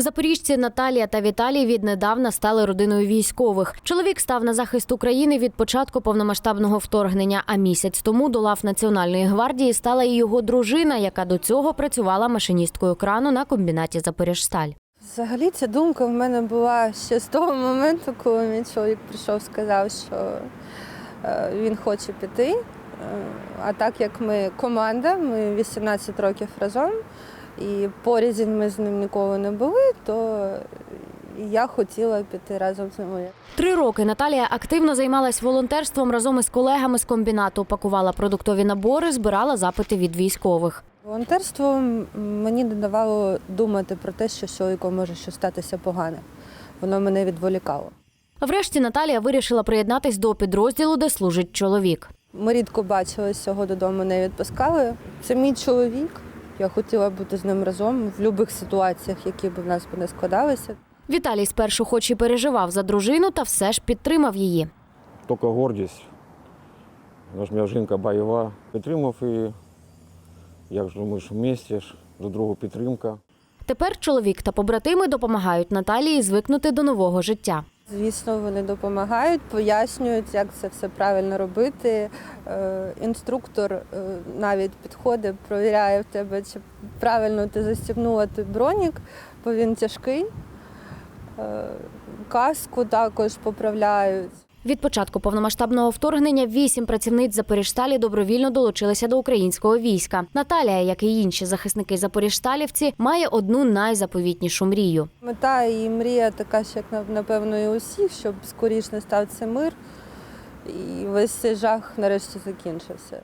Запоріжці Наталія та Віталій віднедавна стали родиною військових. Чоловік став на захист України від початку повномасштабного вторгнення. А місяць тому до лав Національної гвардії стала і його дружина, яка до цього працювала машиністкою крану на комбінаті Запоріжсталь. Взагалі ця думка в мене була ще з того моменту, коли мій чоловік прийшов, сказав, що е, він хоче піти. Е, А так як ми команда, ми 18 років разом, і порізень ми з ним ніколи не були, то я хотіла піти разом з ним. Три роки Наталія активно займалась волонтерством разом із колегами з комбінату. Пакувала продуктові набори, збирала запити від військових. Волонтерство мені не давало думати про те, що з чоловіком може щось статися погане. Воно мене відволікало. Врешті Наталія вирішила приєднатись до підрозділу, де служить чоловік. Ми рідко бачилися, його додому не відпускали. Це мій чоловік. Я хотіла бути з ним разом в будь-яких ситуаціях, які б в нас б не складалися. Віталій спершу, хоч і переживав за дружину, та все ж підтримав її. Тільки гордість. Вона ж моя жінка бойова. Підтримав і як же ми ж в місті ж, до другу підтримка. Тепер чоловік та побратими допомагають Наталії звикнути до нового життя. Звісно, вони допомагають, пояснюють, як це все правильно робити. Е, Інструктор е, навіть підходить, провіряє в тебе, чи правильно ти застібнула ти бронік, бо він тяжкий. Е, Каску також поправляють. Від початку повномасштабного вторгнення вісім працівниць Запоріжсталі добровільно долучилися до українського війська. Наталія, як і інші захисники Запоріжсталівці, має одну найзаповітнішу мрію. Мета і мрія така ж, як напевно, і усіх, щоб скоріш не стався мир і весь цей жах нарешті закінчився.